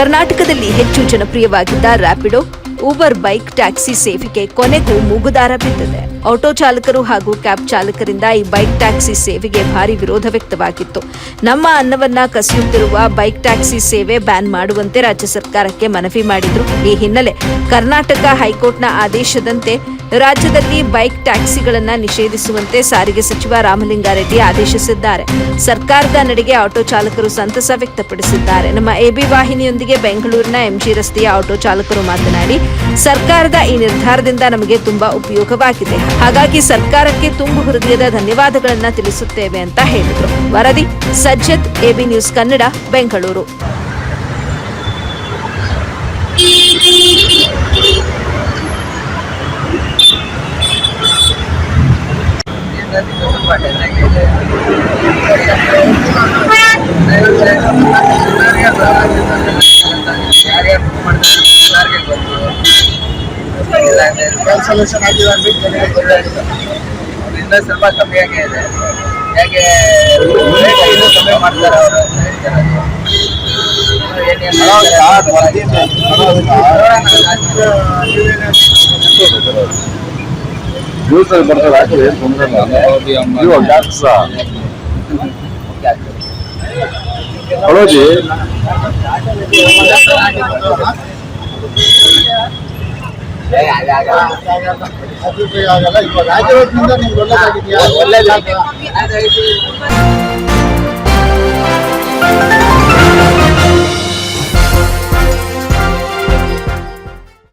ಕರ್ನಾಟಕದಲ್ಲಿ ಹೆಚ್ಚು ಜನಪ್ರಿಯವಾಗಿದ್ದ ರ್ಯಾಪಿಡೋ ಊಬರ್ ಬೈಕ್ ಟ್ಯಾಕ್ಸಿ ಸೇವೆಗೆ ಕೊನೆಗೂ ಮೂಗುದಾರ ಬಿದ್ದಿದೆ. ಆಟೋ ಚಾಲಕರು ಹಾಗೂ ಕ್ಯಾಬ್ ಚಾಲಕರಿಂದ ಈ ಬೈಕ್ ಟ್ಯಾಕ್ಸಿ ಸೇವೆಗೆ ಭಾರಿ ವಿರೋಧ ವ್ಯಕ್ತವಾಗಿತ್ತು. ನಮ್ಮ ಅನ್ನವನ್ನ ಕಸಿಯುತ್ತಿರುವ ಬೈಕ್ ಟ್ಯಾಕ್ಸಿ ಸೇವೆ ಬ್ಯಾನ್ ಮಾಡುವಂತೆ ರಾಜ್ಯ ಸರ್ಕಾರಕ್ಕೆ ಮನವಿ ಮಾಡಿದ್ರು. ಈ ಹಿನ್ನೆಲೆ ಕರ್ನಾಟಕ ಹೈಕೋರ್ಟ್ನ ಆದೇಶದಂತೆ ರಾಜ್ಯದಲ್ಲಿ ಬೈಕ್ ಟ್ಯಾಕ್ಸಿಗಳನ್ನು ನಿಷೇಧಿಸುವಂತೆ ಸಾರಿಗೆ ಸಚಿವ ರಾಮಲಿಂಗಾರೆಡ್ಡಿ ಆದೇಶಿಸಿದ್ದಾರೆ. ಸರ್ಕಾರದ ನಡೆಗೆ ಆಟೋ ಚಾಲಕರು ಸಂತಸ ವ್ಯಕ್ತಪಡಿಸಿದ್ದಾರೆ. ನಮ್ಮ ಎಬಿ ವಾಹಿನಿಯೊಂದಿಗೆ ಬೆಂಗಳೂರಿನ ಎಂಜಿ ರಸ್ತೆಯ ಆಟೋ ಚಾಲಕರು ಮಾತನಾಡಿ, ಸರ್ಕಾರದ ಈ ನಿರ್ಧಾರದಿಂದ ನಮಗೆ ತುಂಬಾ ಉಪಯೋಗವಾಗಿದೆ. ಹಾಗಾಗಿ ಸರ್ಕಾರಕ್ಕೆ ತುಂಬು ಹೃದಯದ ಧನ್ಯವಾದಗಳನ್ನು ತಿಳಿಸುತ್ತೇವೆ ಅಂತ ಹೇಳಿದರು. ವರದಿ, Sajjad, AB news Kannada, Bengaluru. Cancellation ಆಗಿದೆ ಅಂದ್ಬಿಟ್ಟು ನನಗೆ ಗೊತ್ತಾಯ್ತು. ಇದರಿಂದ ಸ್ವಲ್ಪ ಕಮ್ಮಿ ಆಗಿದೆ ಯಾಕೆ ರೇಟ್ ಇನ್ನೂ ಕಮ್ಮಿ ಮಾಡ್ತಾರೆ ಅವರು ನ್ಯೂಸ್ ಅಲ್ಲಿ ಬರ್ತದೆ ಹಾಕಿದ್ರೆ ಏನ್ ತೊಂದ್ರೆ ಇಲ್ಲ. ಇವಾಗ ಜಾಸ್ತಿ ಹಳೋಜಿ. ಒಳ್ಳೇದಾಗಿದೆಯಾ? ಒಳ್ಳೇದಾಗಿದೆ.